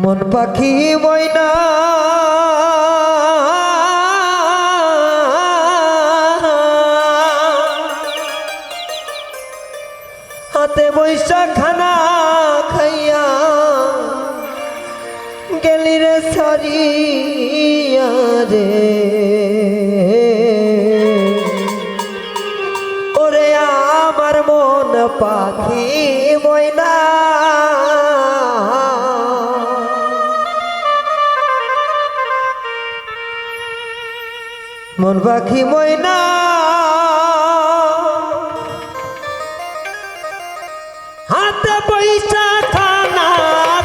মন পাখি ময়না। হাতে বৈশা খানা খাইয়া গেলি রে সারিয়া মন পাখি ময়না। হাতে পয়সা খানা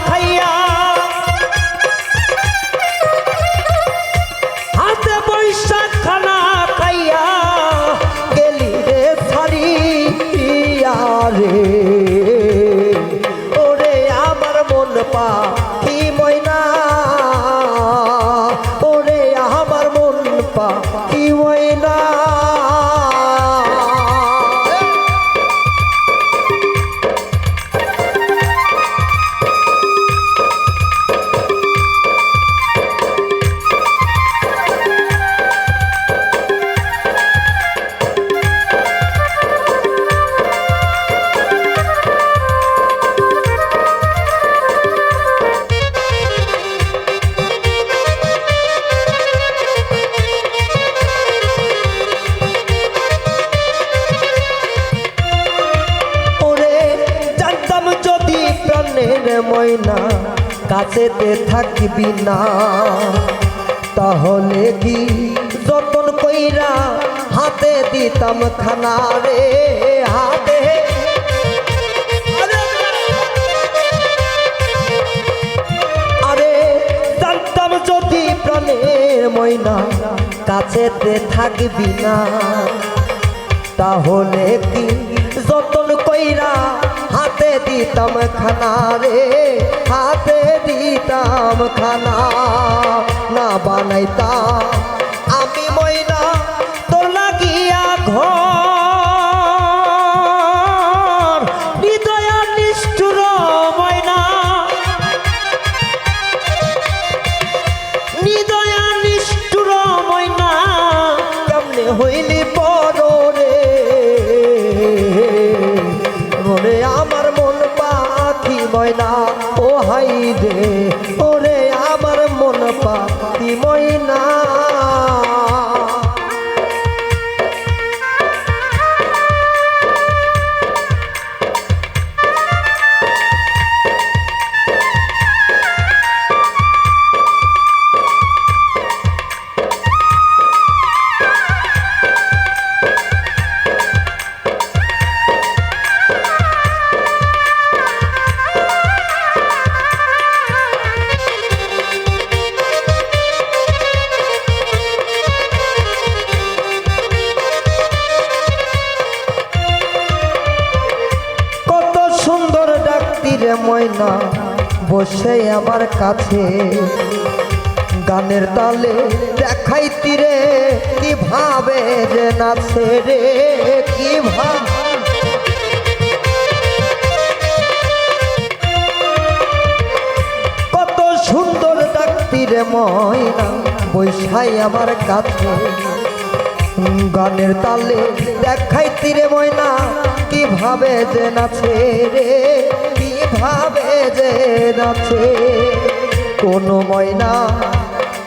খাইয়া। হাতে পয়সা খানা খাইয়া গেলি রে রে প্রাণের ময়না কাছেতে থাকবি না। তাহলে কি যতন কইরা হাতে দিতাম খানা রে, হাতে? আরে জানতাম যদি প্রাণের ময়না, কাছেতে থাকবি না। তাহলে কি যতন কইরা হাতে দিতাম খানা রে হাতে দিতাম খানা না বানাইতাম রে ওরে আমার মন পাতি ময়না। রে ময়না, বসে আমার কাছে। গানের তালে দেখাইতি রে কীভাবে যে নাচে রে কীভাবে কত সুন্দর ডাকতি রে ময়না, বৈশাই আমার কাছে। গানের তালে দেখাই তীরে ময়না, কীভাবে যে নাচে রে, কীভাবে যে নাচে। কোন ময়না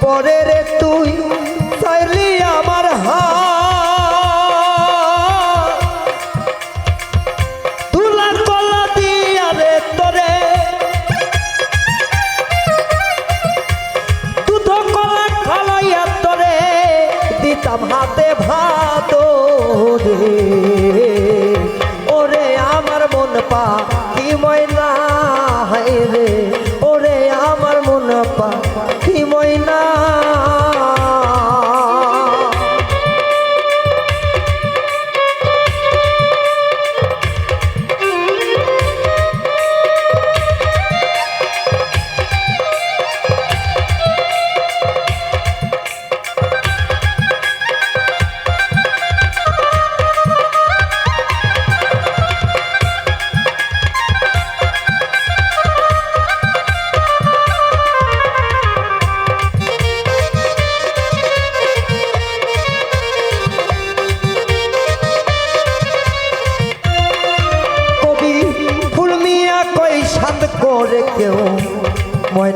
পরে রে তুই চাইলি আমার হাত। হাতে তো রে ওরে আমার মন পা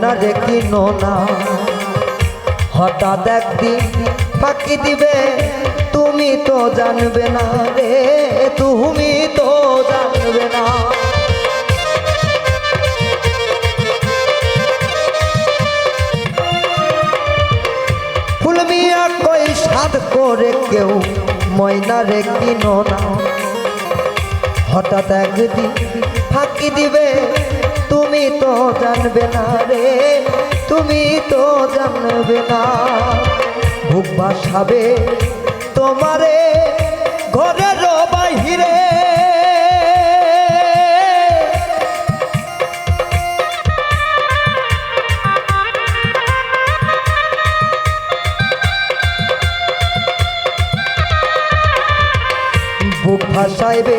ময়না রে কিনো না। হঠাৎ একদিন ফাঁকি দিবে, তুমি তো জানবে না রে, তুমি তো জানবে না। ফুলমিয়া কই সাদ করে কেউ ময়না রে কিনো না। হঠাৎ একদিন ফাঁকি দিবে তুমি তো জানবে না রে, তুমি তো জানবে না। বুক বাসাবে তোমারে ঘরের বাহিরে। বুক ভাসাইবে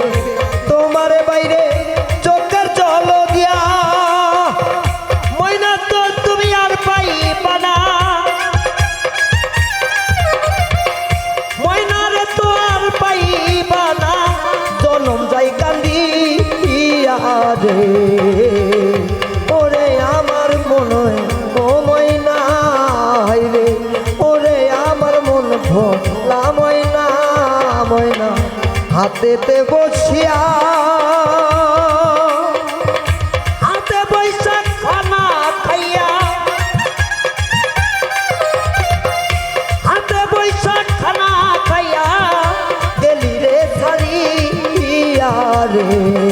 জনম যাই কান্দি রে ওরে আমার মনে ও ময়না রে। ওরে আমার মন ভোলা ময়না ময়না হাতেতে বসিয়া রে